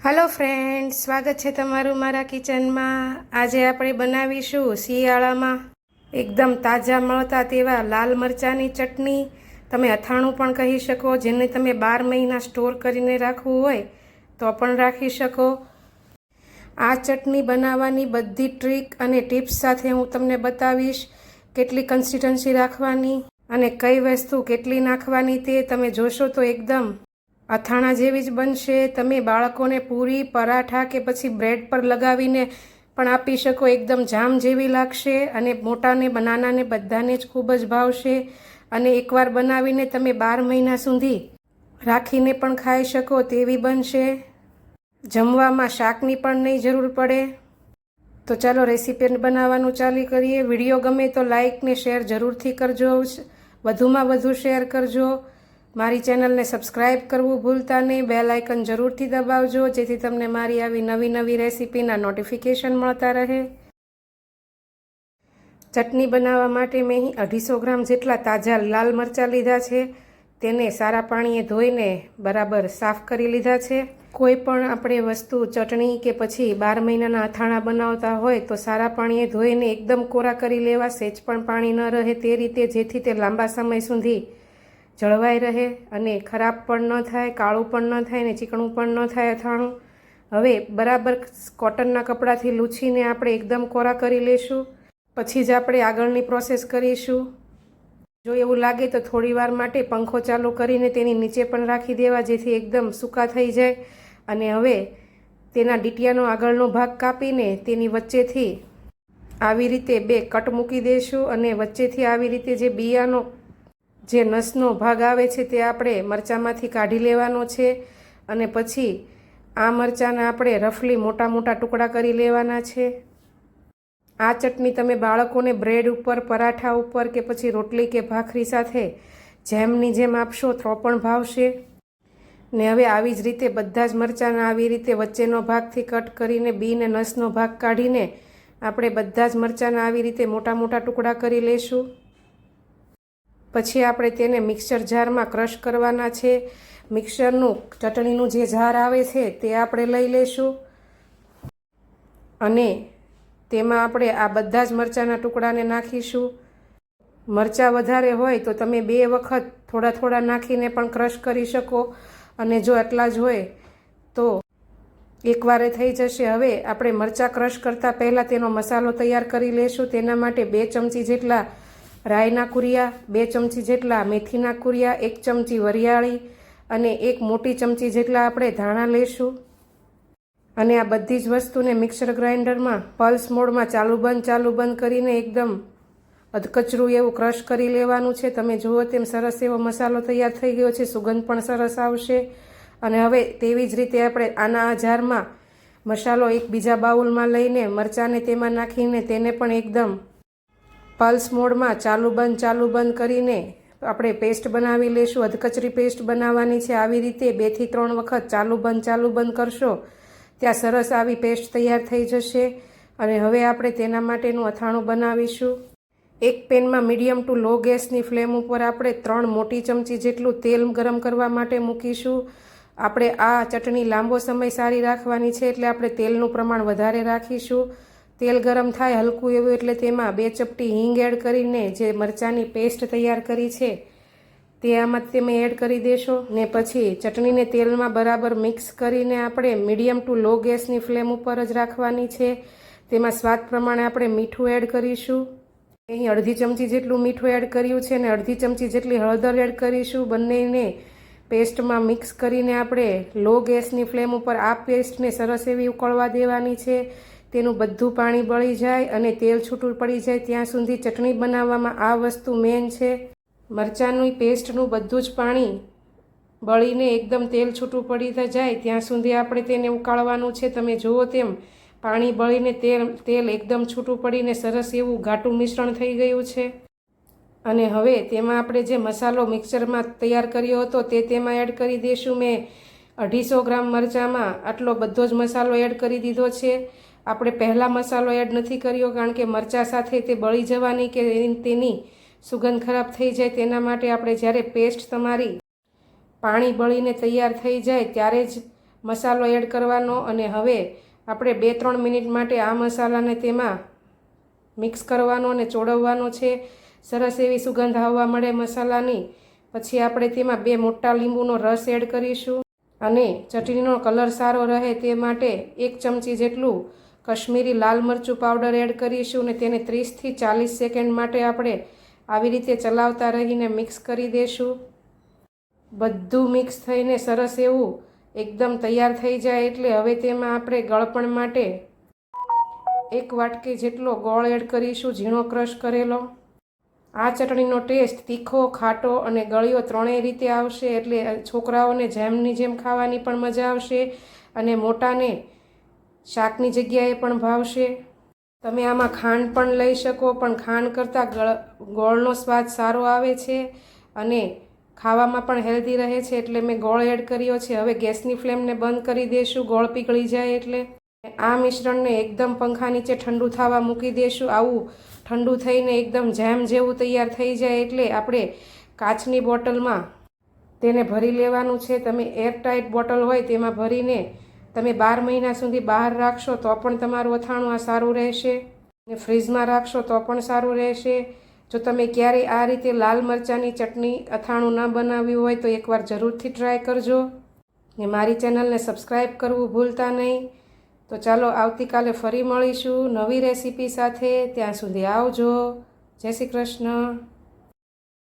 Hello friend સ્વાગત છે તમારું મારા કિચનમાં આજે આપણે બનાવીશું શિયાળામાં એકદમ તાજા મળતા તેવા લાલ મરચાંની ચટણી. તમે અથાણું પણ કહી શકો, જેને તમે બાર મહિના સ્ટોર કરીને રાખવું હોય તો પણ રાખી શકો. આ ચટણી બનાવવાની બધી ટ્રીક અને ટિપ્સ સાથે હું તમને બતાવીશ કેટલી કન્સિસ્ટન્સી રાખવાની અને કઈ વસ્તુ કેટલી નાખવાની તે તમે જોશો તો એકદમ અથાણા જેવી જ બનશે. તમે બાળકોને પૂરી, પરાઠા કે પછી બ્રેડ પર લગાવીને પણ આપી શકો. એકદમ જામ જેવી લાગશે અને મોટાને, બનાનાને બધાને જ ખૂબ જ ભાવશે. અને એકવાર બનાવીને તમે બાર મહિના સુધી રાખીને પણ ખાઈ શકો તેવી બનશે. જમવામાં શાકની પણ નહીં જરૂર પડે. તો ચાલો રેસીપી બનાવવાનું ચાલુ કરીએ. વીડિયો ગમે તો લાઇક ને શેર જરૂરથી કરજો. વધુમાં વધુ શેર કરજો. મારી ચેનલને સબસ્ક્રાઇબ કરવું ભૂલતા નહીં. બેલ આઇકન જરૂરથી દબાવજો, જેથી તમને મારી આવી નવી નવી રેસીપીના નોટિફિકેશન મળતા રહે. ચટણી બનાવવા માટે મેં અહીં અઢીસો ગ્રામ જેટલા તાજા લાલ મરચાં લીધા છે. તેને સારા પાણીએ ધોઈને બરાબર સાફ કરી લીધા છે. કોઈ પણ આપણે વસ્તુ, ચટણી કે પછી બાર મહિનાના અથાણા બનાવતા હોય તો સારા પાણીએ ધોઈને એકદમ કોરા કરી લેવા, સેજ પણ પાણી ન રહે તે રીતે, જેથી તે લાંબા સમય સુધી જળવાઈ રહે અને ખરાબ પણ ન થાય, કાળું પણ ન થાય ને ચીકણું પણ ન થાય અથાણું. હવે બરાબર કોટનના કપડાથી લૂછીને આપણે એકદમ કોરા કરી લેશું. પછી જ આપણે આગળની પ્રોસેસ કરીશું. જો એવું લાગે તો થોડી વાર માટે પંખો ચાલુ કરીને તેની નીચે પણ રાખી દેવા જેથી એકદમ સૂકા થઈ જાય. અને હવે તેના ડીટિયાનો આગળનો ભાગ કાપીને તેની વચ્ચેથી આવી રીતે બે કટ મૂકી દઈશું અને વચ્ચેથી આવી રીતે જે બિયાનો જે નસનો ભાગ આવે છે તે આપણે મરચાંમાંથી કાઢી લેવાનો છે અને પછી આ મરચાંના આપણે રફલી મોટા મોટા ટુકડા કરી લેવાના છે. આ ચટણી તમે બાળકોને બ્રેડ ઉપર, પરાઠા ઉપર કે પછી રોટલી કે ભાખરી સાથે જેમની જેમ આપશો તો પણ ભાવશે. ને હવે આવી જ રીતે બધા જ મરચાંના આવી રીતે વચ્ચેનો ભાગથી કટ કરીને બીને નસનો ભાગ કાઢીને આપણે બધા જ મરચાંના આવી રીતે મોટા મોટા ટુકડા કરી લેશું. પછી આપણે તેને મિક્સર જારમાં ક્રશ કરવાના છે. મિક્સરનું, ચટણીનું જે જાર આવે છે તે આપણે લઈ લઈશું. અને તેમાં આપણે આ બધા જ મરચાંના ટુકડાને નાખીશું. મરચાં વધારે હોય તો તમે બે વખત થોડા થોડા નાખીને પણ ક્રશ કરી શકો. અને જો આટલા જ હોય તો એકવારે થઈ જશે. હવે આપણે મરચાં ક્રશ કરતાં પહેલાં તેનો મસાલો તૈયાર કરી લેશું તેના માટે બે ચમચી જેટલા રાઈના કુરિયા, બે ચમચી જેટલા મેથીના કુરિયા, એક ચમચી વરિયાળી અને એક મોટી ચમચી જેટલા આપણે ધાણા લઈશું. અને આ બધી જ વસ્તુને મિક્સર ગ્રાઇન્ડરમાં પલ્સ મોડમાં ચાલુ બંધ ચાલુ બંધ કરીને એકદમ અધકચરું એવું ક્રશ કરી લેવાનું છે. તમે જુઓ તેમ સરસ એવો મસાલો તૈયાર થઈ ગયો છે. સુગંધ પણ સરસ આવશે. અને હવે તેવી જ રીતે આપણે આના જારમાં મસાલો એક બીજા બાઉલમાં લઈને મરચાંને તેમાં નાખીને તેને પણ એકદમ પલ્સ મોડમાં ચાલુ બંધ ચાલુ બંધ કરીને આપણે પેસ્ટ બનાવી લઈશું અધકચરી પેસ્ટ બનાવવાની છે. આવી રીતે બેથી ત્રણ વખત ચાલુ બંધ ચાલુ બંધ કરશો. ત્યાં સરસ આવી પેસ્ટ તૈયાર થઈ જશે. અને હવે આપણે તેના માટેનું અથાણું બનાવીશું. એક પેનમાં મીડિયમ ટુ લો ગેસની ફ્લેમ ઉપર આપણે ત્રણ મોટી ચમચી જેટલું તેલ ગરમ કરવા માટે મૂકીશું. આપણે આ ચટણી લાંબો સમય સારી રાખવાની છે એટલે આપણે તેલનું પ્રમાણ વધારે રાખીશું. તેલ ગરમ થાય હલકું એવું એટલે તેમાં બે ચપટી હિંગ એડ કરીને જે મરચાંની પેસ્ટ તૈયાર કરી છે, તે આમાં તમે એડ કરી દેશો. ને પછી ચટણીને તેલમાં બરાબર મિક્સ કરીને આપણે મીડિયમ ટુ લો ગેસની ફ્લેમ ઉપર જ રાખવાની છે. તેમાં સ્વાદ પ્રમાણે આપણે મીઠું એડ કરીશું. અહીં અડધી ચમચી જેટલું મીઠું એડ કર્યું છે ને અડધી ચમચી જેટલી હળદર એડ કરીશું. બંનેને પેસ્ટમાં મિક્સ કરીને આપણે લો ગેસની ફ્લેમ ઉપર આ પેસ્ટને સરસ એવી ઉકળવા દેવાની છે. તેનું બધું પાણી બળી જાય અને તેલ છૂટું પડી જાય ત્યાં સુધી ચટણી બનાવવામાં આ વસ્તુ મેન છે. મરચાંની પેસ્ટનું બધું જ પાણી બળીને એકદમ તેલ છૂટું પડી જાય ત્યાં સુધી આપણે તેને ઉકાળવાનું છે. તમે જુઓ તેમ પાણી બળીને તેલ તેલ એકદમ છૂટું પડીને સરસ એવું ઘાટું મિશ્રણ થઈ ગયું છે. અને હવે તેમાં આપણે જે મસાલો મિક્સરમાં તૈયાર કર્યો હતો તે તેમાં એડ કરી દઈશું મેં અઢીસો ગ્રામ મરચાંમાં આટલો બધો જ મસાલો એડ કરી દીધો છે. આપણે પહેલાં મસાલો એડ નથી કર્યો કારણ કે મરચાં સાથે તે બળી જવાની કે તેની સુગંધ ખરાબ થઈ જાય તેના માટે આપણે જ્યારે પેસ્ટ તમારી પાણી બળીને તૈયાર થઈ જાય ત્યારે જ મસાલો એડ કરવાનો અને હવે આપણે બે ત્રણ મિનિટ માટે આ મસાલાને તેમાં મિક્સ કરવાનો અને ચોળવવાનો છે. સરસ એવી સુગંધ આવવા મળે મસાલાની. પછી આપણે તેમાં બે મોટા લીંબુનો રસ એડ કરીશું અને ચટણીનો કલર સારો રહે તે માટે એક ચમચી જેટલું કશ્મીરી લાલ મરચું પાવડર એડ કરીશું અને તેને ત્રીસથી ચાલીસ સેકન્ડ માટે આપણે આવી રીતે ચલાવતા રહીને મિક્સ કરી દઈશું બધું મિક્સ થઈને સરસ એવું એકદમ તૈયાર થઈ જાય એટલે હવે તેમાં આપણે ગળપણ માટે એક વાટકી જેટલો ગોળ એડ કરીશું ઝીણો ક્રશ કરેલો. આ ચટણીનો ટેસ્ટ તીખો, ખાટો અને ગળ્યો ત્રણેય રીતે આવશે એટલે છોકરાઓને જેમની જેમ ખાવાની પણ મજા આવશે અને મોટાને શાકની જગ્યાએ પણ ભાવશે. તમે આમાં ખાંડ પણ લઈ શકો, પણ ખાંડ કરતાં ગળ, ગોળનો સ્વાદ સારો આવે છે અને ખાવામાં પણ હેલ્ધી રહે છે એટલે મેં ગોળ એડ કર્યો છે. હવે ગેસની ફ્લેમને બંધ કરી દઈશું ગોળ પીગળી જાય એટલે. આ મિશ્રણને એકદમ પંખા નીચે ઠંડુ થવા મૂકી દઈશું આવું ઠંડુ થઈને એકદમ જેમ જેવું તૈયાર થઈ જાય એટલે આપણે કાચની બોટલમાં તેને ભરી લેવાનું છે. તમે એરટાઇટ બોટલ હોય તેમાં ભરીને તમે બાર મહિના સુધી બહાર રાખશો તો પણ તમારું અથાણું આ સારું રહેશે. ને ફ્રીજમાં રાખશો તો પણ સારું રહેશે. જો તમે ક્યારેય આ રીતે લાલ મરચાંની ચટણી અથાણું ન બનાવ્યું હોય તો એકવાર જરૂરથી ટ્રાય કરજો. ને મારી ચેનલને સબસ્ક્રાઈબ કરવું ભૂલતા નહીં. તો ચાલો આવતીકાલે ફરી મળીશું નવી રેસીપી સાથે. ત્યાં સુધી આવજો. જય શ્રી કૃષ્ણ.